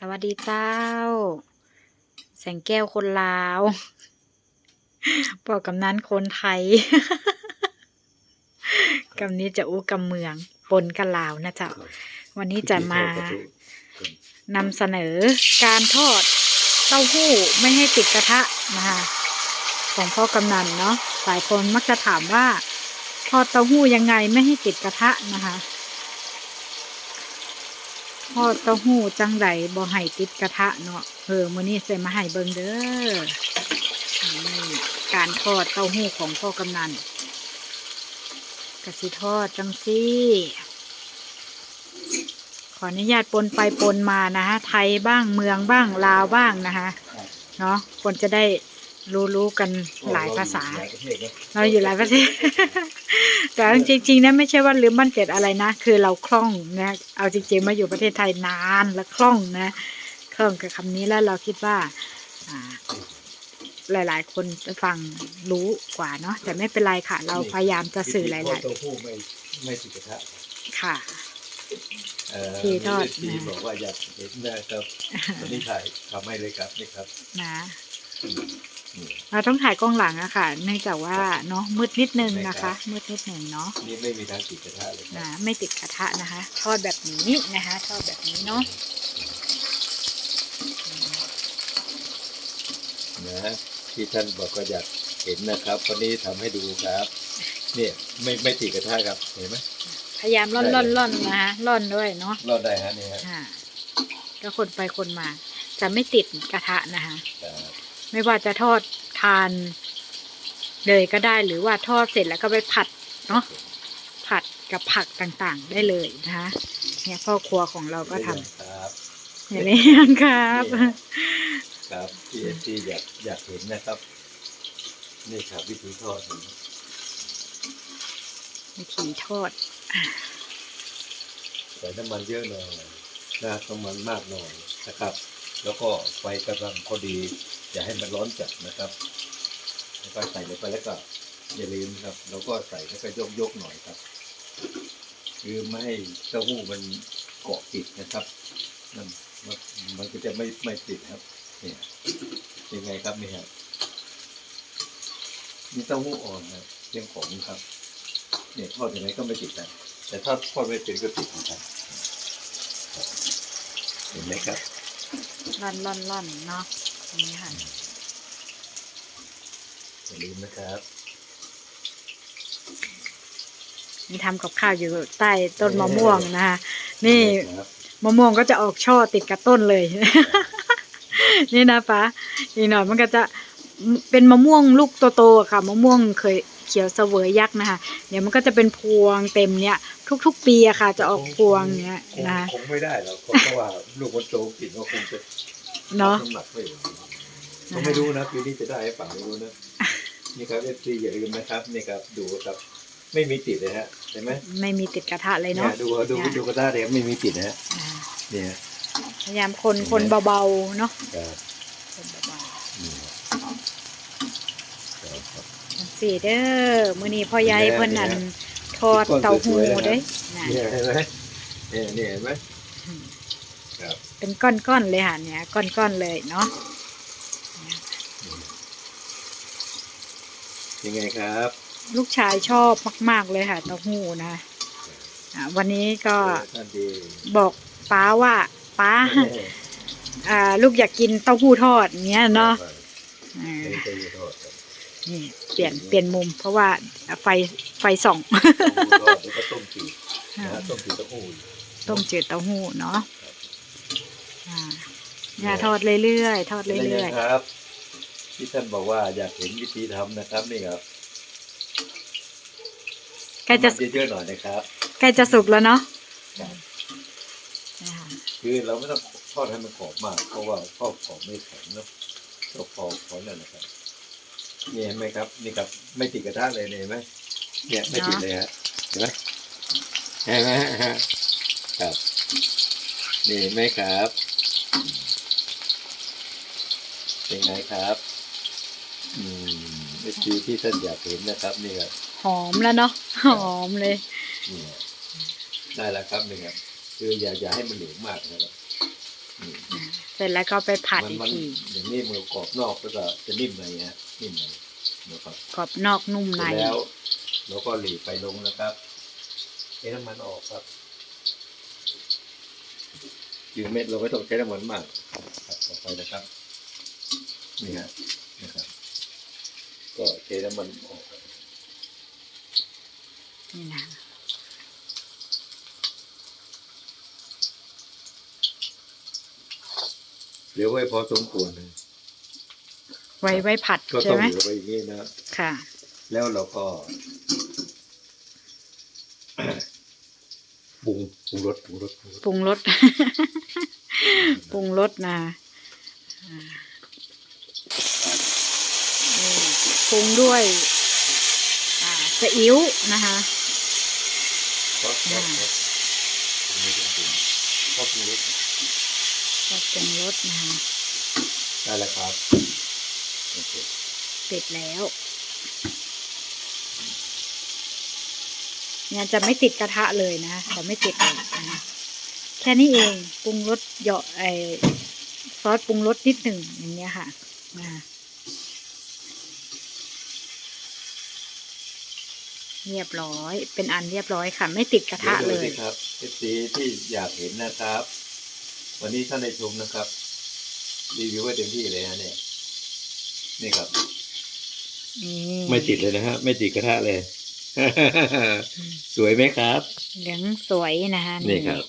สวัสดีเจ้า แสงแก้วคนลาวบอกกำนั้นคนไทยกำนี้จะอู้กำเมืองปนกันลาวนะเจ้า วันนี้จะมานำเสนอการทอดเต้าหู้ไม่ให้ติดกระทะนะคะของพ่อกำนันเนาะหลายคนมักจะถามว่า ทอดเต้าหู้ยังไงไม่ให้ติดกระทะนะคะ ทอดเต้าหู้จังไดบ่ให้ติดกระทะเนาะเออมื้อนี้ใส่มาให้เบิ่งเด้อการทอดเต้าหู้ของพ่อกำนันกะสิทอดจังซี่ขออนุญาตปนไปปนมานะฮะไทยบ้างเมืองบ้างลาวบ้างนะคะเนาะคนจะได้ รู้รู้กันหลายภาษา เราอยู่หลายประเทศ แต่เอาจริงๆนะไม่ใช่ว่าลืมบ้านเกิดอะไรนะ คือเราคล่องนะเอาจริงๆมาอยู่ประเทศไทยนานและคล่องนะ คล่องกับคำนี้แล้วเราคิดว่าอ่าหลาย ๆ คนจะฟังรู้กว่าเนาะแต่ไม่เป็นไรค่ะ เราพยายามจะสื่อหลายวิธีทอดเต้าหู้ไม่ไม่ติดกระทะๆค่ะเอ่อที่ทอดมีนะบอกว่าอยากเห็นนะครับวันนี้ถ่ายทำให้เลยครับนี่ครับนะอืมนี่ เราต้องถ่ายกล้องหลังอะค่ะเนื่องจากว่าเนาะมืดนิดนึงนะคะ มืดนิดนึงเนาะนี่ไม่มีทางติดกระทะเลยครันะบไม่ติดกระทะนะคะ ทอดแบบนี้นะคะ ทอดแบบนี้เนาะนะที่ท่านบอกว่าอยากเห็นนะครับวันนี้ทำให้ดูครับ เนี่ยไม่ไม่ติดกระทะครับเห็นไหมพยายามร่อนร่อนร่อนนะคะร่อนด้วยเนาะรอดได้ฮะนี่ฮะอ่าก็คนไปคนมา จะไม่ติดกระทะนะคะครับ ไม่ว่าจะทอดทานเลยก็ได้หรือว่าทอดเสร็จแล้วก็ไปผัดเนาะผัดกับผักต่างๆได้เลยนะคะเนี่ยพ่อครัวของเราก็ทำครับอย่างนี้ครับนี่ฮะครับที่ที่อยากอยากเห็นนะครับ นี่ครับวิธีทอดนะวิธีทอดใส่น้ำมันเยอะหน่อยนะน้ำมันมากหน่อยนะครับ แล้วก็ไฟกำลังพอดี อย่าให้มันร้อนจัดนะครับ แล้วก็ใส่ลงไปแล้วก็อย่าลืมครับเราก็ใส่แล้วก็ยกยกๆหน่อยครับ คือไม่ให้เต้าหู้มันเกาะติดนะครับมันมันมันก็จะไม่ไม่ติดครับ เนี่ยยังไงครับนี่ครับนี่เต้าหู้อ่อนนะเพียงของครับ เนี่ยทอดยังไงก็ไม่ติดนะแต่ถ้าทอดไม่เป็นก็ติดนะครับเห็นไหมครับร่อนร่อนร่อนเนาะ นี้ค่ะอย่าลืมนะครับนี่ทำกับข้าวอยู่ใต้ต้นมะม่วงนะคะนี่ครับมะม่วงก็จะออกช่อติดกับต้นเลย นี่นะป้าอีกหน่อยมันก็จะเป็นมะม่วงลูกโตๆอะค่ะมะม่วงเคยเขียวเสวยยักษ์นะคะเดี๋ยวมันก็จะเป็นพวงเต็มเนี่ย ทุก ๆ ปีอะค่ะ จะออกพวงเนี้ยคงนะคะคงไม่ได้หรอกเพราะว่าลูกมันโตกินก็คงจะ เนาะน้ำหนักไม่ไหวก็ไม่รู้นะปีนี้จะได้หรือเปล่าไม่รู้นะนี่ครับเอฟซีอย่าลืมนะครับนี่ครับดูครับไม่มีติดเลยฮะเห็นไหมไม่มีติดกระทะเลยเนี่เนาะยดูดูเนี่ยดูกระด้าเลยครับไม่มีติดนะฮะอ่าเนี่ยพยายามคนคนเบาๆเนาะครับคนเบานี่ครับครับๆสีเด้อมื้อนี้พ่อใหญ่เพิ่นนั่นทอดเต้าหู้เด้นะเนี่ยเห็นไหมเนี่ยเนี่ยเห็นไหม ครับเป็นก้อนๆเลยค่ะเนี่ยก้อนๆเลยเนาะยังไงครับ ลูกชายชอบมาก ๆเลยค่ะเต้าหู้นะอ่าวันนี้ก็ท่านดีบอกป้าว่าป้าอ่าลูกอยากกินเต้าหู้ทอดเนี้ยเนาะอ่าไม่ได้จะทอดครับนี่เปลี่ยนเปลี่ยนมุม เพราะว่าไฟไฟส่องทอดแล้วก็ต้มจืดนะฮะต้มจืดเต้าหู้ต้มจืดเต้าหู้เนาะ อ่าเนี่ยทอดเรื่อยๆทอดเป็นเรื่ไงอยครับ ที่ท่านบอกว่าอยากเห็นวิธีทำนะครับนี่ครับๆใกล้จะทำเยอะๆหน่อยนะครับใกล้จะสุกแล้วเนาะครับนะคะคือเราไม่ต้องทอดให้มันกรอบมากเพราะว่าทอดกรอบไม่แข็งเนาะก็พอพอนั่นนะครับนี่เห็นไหมครับนี่ครับ ไม่ติดกระทะเลยเนี่ยเห็นไหมเนี่ยไม่ติดเลยฮะเห็นไหมเห็นไหมฮะครับนี่เห็นไหมครับ เป็นไงครับ อืมวิธีที่ท่านอยากเห็นนะครับนี่ครับหอมแล้วเนาะหอมเลย นี่ได้แล้วครับนี่ครับคืออย่าอย่าให้มันเหลวมากนะครับนี่เสร็จแล้วก็ไปผัดมันอีกมันทีอย่างนี้มันกรอบนอกแล้วก็จะนิ่มในฮะนิ่มในนะครับกรอบนอกนุ่มเสใน ร็จแล้วเราก็หลีไฟลงนะครับใช้น้ำมันออกครับ จืดเม็ดเราไม่ต้องใช้น้ำมันมากครับต่อไปนะครับ นี่ฮะนะครับ ก็เทน้ำมันออกนี่นะเหลือไว้พอสมควรเลยไว้ไว้ผัดก็ใช่ต้องไหมเหลือไว้อย่างนี้นะค่ะ แล้วเราก็ รุงปรุงรสปรุงรสปรุงรสปรุงรสปรุงรสนะอ่านี่ปรุงด้วยอ่าซีอิ๊วนะคะซอสซอสซอสปรุงรสปรุงซอสปรุงรสก็ปรุงรสนะคะได้แล้วครับโอเคเสร็จแล้ว เนี่ยจะไม่ติดกระทะเลยนะจะไม่ติดเลยนะแค่นี้เองปรุงรสเหยาะไอซอสปรุงรสนิดหนึ่งอย่างเงี้ยค่ะนะเรียบร้อย เป็นอันเรียบร้อยค่ะ ไม่ติดกระทะเลดี๋วยดูสิครับเอฟซีที่อยากเห็นนะครับ วันนี้ท่านได้ชมนะครับรีวิวไว้เต็มที่เลยฮะเนี่ย นี่ครับนี่ไม่ติดเลยนะฮะ ไม่ติดกระทะเลย สวยไหมครับ เหลืองสวยนะคะนี่ครับ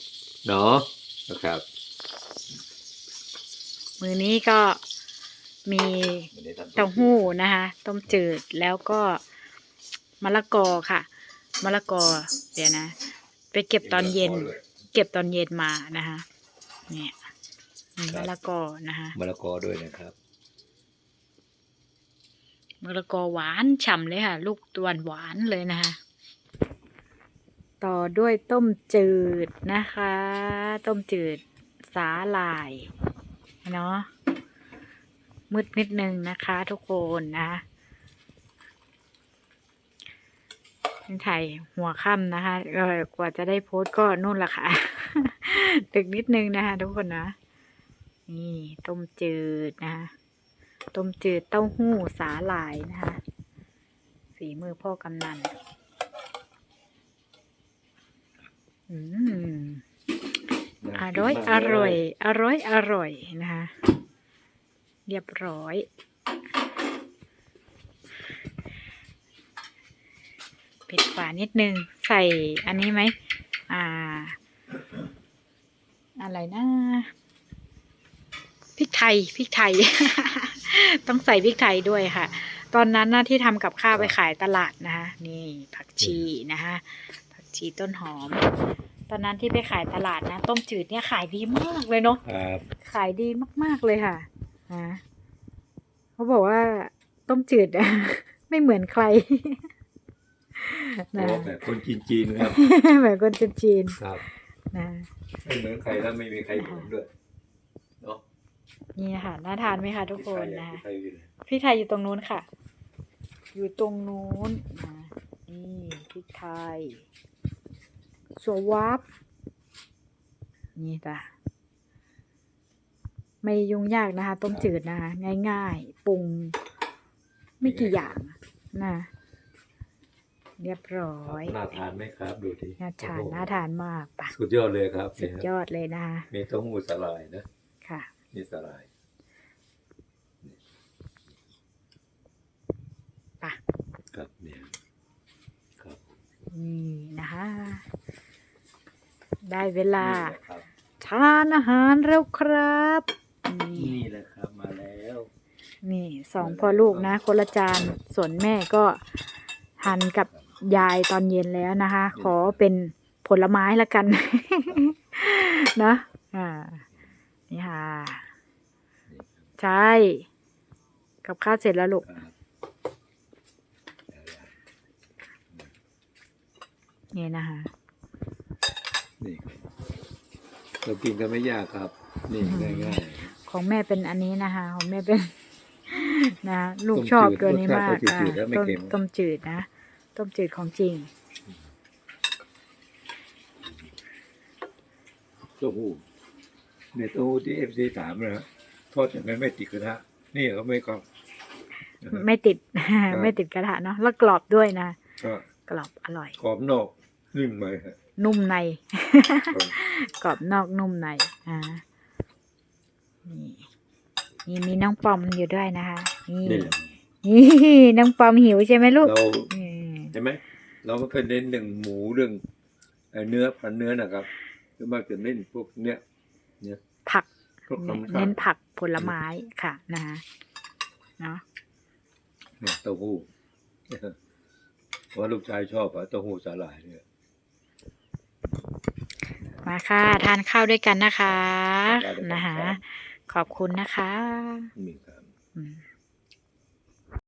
เนาะนะครับ มือนี้ก็มีเต้าหู้นะคะ ต้มจืดแล้วก็มะละกอค่ะมะละกอเดี๋ยวนะ ไปเก็บตอนเย็น เก็บตอนเย็นมานะคะเนี่ยมีมะละกอนะคะมะละกอด้วยนะครับ มะละกอหวานฉ่ำเลยค่ะ ลูกตวนหวานเลยนะคะ ต่อด้วยต้มจืดนะคะ ต้มจืดสาหร่ายเนาะมืดนิดนึงนะคะ ทุกคนนะเป็นไทยหัวค่ำนะคะเออกว่าจะได้โพสต์ก็นู่นละค่ะดึกนิดนึงนะคะ ทุกคนนะ นี่ต้มจืดนะคะ ต้มจืดเต้าหู้สาหร่ายนะคะฝีมือพ่อกำนันอืมอร่อย อร่อย อร่อย อร่อยนะคะเรียบร้อยปิดฝานิดนึง ใส่อันนี้ไหม อ่า อะไรนะ พริกไทย พริกไทย ต้องใส่พริกไทยด้วยค่ะ ตอนนั้นนะที่ทำกับข้าวไปขายตลาดนะคะนี่ผักชีนะคะผักชีต้นหอม ตอนนั้นที่ไปขายตลาดนะ ต้มจืดเนี่ยขายดีมากเลยเนาะครับขายดีมาก ๆเลยค่ะนะเขาบอกว่าต้มจืดอะไม่เหมือนใครโอ้นะ แบบคนจีนๆครับ แบบคนจีนครับ ๆนะ ไม่เหมือนใครแล้วไม่มีใครเหมือนด้วยเนาะนี่ค่ะน่าทานไหมคะทุกคนนะใครอยู่ไหนพริกไทยอยู่ตรงนู้นค่ะ อยู่ตรงนู้นนะนี่พริกไทยสวับนี่จ้ะไม่ยุ่งยากนะคะ ต้มจืดนะคะง่ายๆปรุงไม่กี่อย่างนะเรียบร้อยน่าทานไหมครับ ดูทีน่าทานโอ้โหน่าทานมากปะสุดยอดเลยครับ สุดนี่ยครับอดเลยนะคะมีเต้าหู้สลายนะค่ะ นี่สลายปะครับเนี่ยครับนี่นะคะ ได้เวลา นี่แหละครับ ทานอาหารแล้วครับ นี่นี่แหละครับมาแล้ว นี่สองพ่อลูกนะ คนละจานส่วนแม่ก็หันกับยายตอนเย็นแล้วนะคะ ขอเป็นผลไม้ละกัน นะอ่า นี่ค่ะ ใช่ กับข้าวเสร็จแล้วลูกครับนี่นะคะนี่ครับเรากินกันไม่ยากครับ นี่ง่ายของแม่เป็นอันนี้นะคะ ของแม่เป็น นะลูกต้มชอบจืดตัวนี้มากรสชาติอะก็จืดๆแล้วไม่ต้มเค็มต้มจืดนะต้มจืดของจริงๆเต้าหู้ เนี่ยเต้าหู้ที่เอฟซีถามนะทอดอย่างนั้นไม่ติดกระทะนี่เขาไม่ก็ไม่ติด ไม่ติดกระทะเนาะแล้วกรอบด้วยนะก็กรอบอร่อยกรอบนอกนิ่มไปฮะนุ่มในครับกรอบนอกนุ่มในอ่านี่นี่มีน้องปอมอยู่ด้วยนะคะนี่นี่แหละนี่น้องปอมหิวใช่ไหมลูกเราอืมใช่ไหมเราไม่เคยเน้นเรื่องหมูเรื่องเอ่อเนื้อพันเนื้อนะครับส่วนมากจะเน้นพวกเนี้ย ผักพวกคำเน้นผักผลไม้ค่ะนะคะเนาะเนี่ยเต้าหู้เพราะว่าลูกชายชอบอะเต้าหู้สาหร่ายเนี่ย มาค่ะ ทานข้าวด้วยกันนะคะทานข้าวด้วยกันนะคะครับขอบคุณนะคะ มีครับ อืม